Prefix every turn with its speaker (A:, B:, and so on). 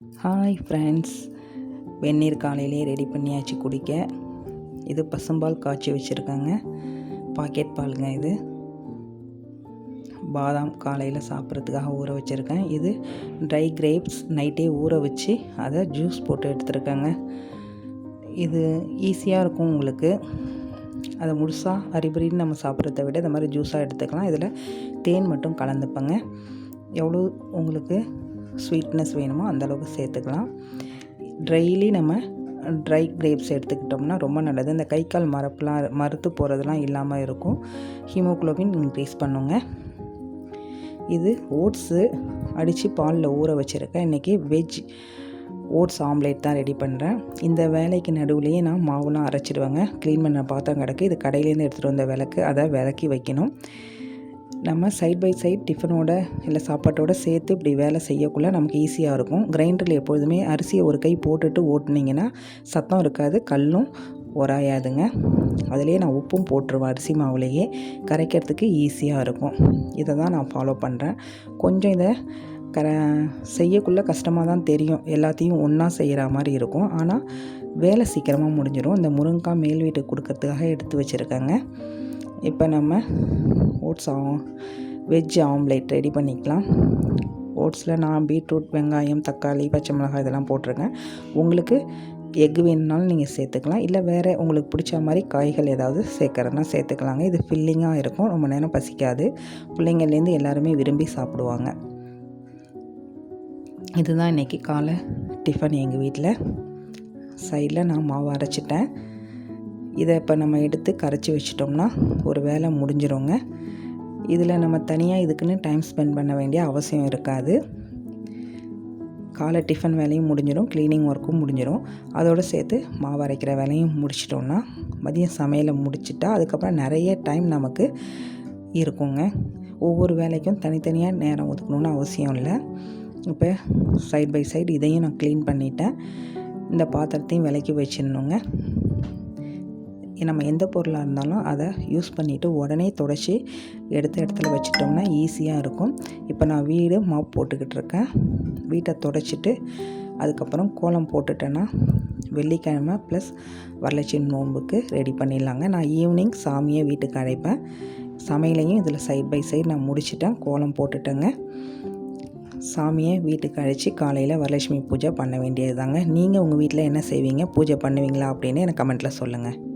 A: Hi friends வெந்நீர் காலையிலே ready பண்ணியாச்சு குடிக்க. இது பசும்பால் காய்ச்சி வச்சுருக்காங்க. பாக்கெட் பாலுங்க இது. பாதாம் காலையில் சாப்பிட்றதுக்காக ஊற வச்சுருக்கேன். இது ட்ரை கிரேப்ஸ் நைட்டே ஊற வச்சு அதை ஜூஸ் போட்டு எடுத்துருக்கேங்க. இது ஈஸியாக இருக்கும் உங்களுக்கு. அதை முழுசாக அரிபரின்னு நம்ம சாப்பிட்றத விட இந்த மாதிரி ஜூஸாக எடுத்துக்கலாம். இதில் தேன் மட்டும் கலந்துப்பேங்க. எவ்வளோ உங்களுக்கு ஸ்வீட்னஸ் வேணுமோ அந்தளவுக்கு சேர்த்துக்கலாம். ட்ரைலி நம்ம ட்ரை கிரேப்ஸ் எடுத்துக்கிட்டோம்னா ரொம்ப நல்லது. இந்த கை கால் மரப்புலாம் மறுத்து போகிறதுலாம் இல்லாமல் இருக்கும். ஹீமோக்ளோபின் இன்க்ரீஸ் பண்ணுங்க. இது ஓட்ஸு அடித்து பாலில் ஊற வச்சுருக்கேன். இன்றைக்கி வெஜ் ஓட்ஸ் ஆம்லேட் தான் ரெடி பண்ணுறேன் இந்த வேலைக்கு நடுவுலையே நான் மாவுலாம் அரைச்சிடுவேங்க. க்ளீன் பண்ண பாத்திரம் கிடக்கு. இது கடையிலேருந்து எடுத்துகிட்டு வந்த விளக்கு. அதை விளக்கி வைக்கணும். நம்ம சைட் பை சைட் டிஃபனோட இல்லை சாப்பாட்டோட சேர்த்து இப்படி வேலை செய்யக்குள்ள நமக்கு ஈஸியாக இருக்கும். கிரைண்டரில் எப்பொழுதுமே அரிசியை ஒரு கை போட்டுட்டு ஓட்டுனீங்கன்னா சத்தம் இருக்காது கல்லும் உராயாதுங்க. அதுலேயே நான் உப்பும் போட்டுருவேன் அரிசி மாவுலேயே. கரைக்கிறதுக்கு ஈஸியாக இருக்கும். இதை தான் நான் ஃபாலோ பண்ணுறேன் கொஞ்சம் இதை கர செய்யக்குள்ளே கஷ்டமாக தான் தெரியும். எல்லாத்தையும் ஒன்றா செய்கிற மாதிரி இருக்கும். ஆனால் வேலை சீக்கிரமாக முடிஞ்சிடும் இந்த முருங்கைக்காய் மேல் வீட்டுக்கு கொடுக்கறதுக்காக எடுத்து வச்சுருக்கேங்க. இப்போ நம்ம ஓட்ஸ் ஆ வெஜ் ஆம்லேட் ரெடி பண்ணிக்கலாம். ஓட்ஸில் நான் பீட்ரூட் வெங்காயம் தக்காளி பச்சை மிளகாய் இதெல்லாம் போட்டிருக்கேன். உங்களுக்கு எக் வேணுனாலும் நீங்கள் சேர்த்துக்கலாம். இல்லை வேறு உங்களுக்கு பிடிச்ச மாதிரி காய்கள் ஏதாவது சேர்க்குறதுனா சேர்த்துக்கலாங்க. இது ஃபில்லிங்காக இருக்கும். ரொம்ப நேரம் பசிக்காது. பிள்ளைங்கள்லேருந்து எல்லாருமே விரும்பி சாப்பிடுவாங்க. இதுதான் இன்றைக்கி காலை டிஃபன் எங்கள் வீட்டில். சைடில் நான் மாவு அரைச்சிட்டேன். இதை இப்போ நம்ம எடுத்து கரைச்சி வச்சிட்டோம்னா ஒரு வேலை முடிஞ்சிருங்க. இதில் நம்ம தனியாக இதுக்குன்னு டைம் ஸ்பெண்ட் பண்ண வேண்டிய அவசியம் இருக்காது. காலை டிஃபன் வேலையும் முடிஞ்சிடும் க்ளீனிங் ஒர்க்கும் முடிஞ்சிடும் அதோடு சேர்த்து மாவு அரைக்கிற வேலையும் முடிச்சிட்டோம்னா மதியம் சமையலை முடிச்சிட்டா அதுக்கப்புறம் நிறைய டைம் நமக்கு இருக்குங்க. ஒவ்வொரு வேலைக்கும் தனித்தனியாக நேரம் ஒதுக்கணும்னு அவசியம் இல்லை. இப்போ சைட் பை சைடு இதையும் நான் க்ளீன் பண்ணிட்டேன். இந்த பாத்திரத்தையும் விலைக்கு வச்சிடணுங்க. நம்ம எந்த பொருளாக இருந்தாலும் அதை யூஸ் பண்ணிவிட்டு உடனே தொடச்சி எடுத்த இடத்துல வச்சிட்டோம்னா ஈஸியாக இருக்கும். இப்போ நான் வீடு மாப் போட்டுக்கிட்டு இருக்கேன். வீட்டை தொடச்சிட்டு அதுக்கப்புறம் கோலம் போட்டுட்டேன்னா வெள்ளிக்கிழமை ப்ளஸ் வரலட்சுமி நோன்புக்கு ரெடி பண்ணிடலாங்க. நான் ஈவினிங் சாமியை வீட்டுக்கு அழைப்பேன். சமையலையும் இதில் சைட் பை சைடு நான் முடிச்சிட்டேன். கோலம் போட்டுட்டேங்க. சாமியை வீட்டுக்கு அழைச்சி காலையில் வரலட்சுமி பூஜை பண்ண வேண்டியது தாங்க நீங்கள் உங்கள் வீட்டில் என்ன செய்வீங்க? பூஜை பண்ணுவீங்களா அப்படின்னு எனக்கு கமெண்ட்டில் சொல்லுங்கள்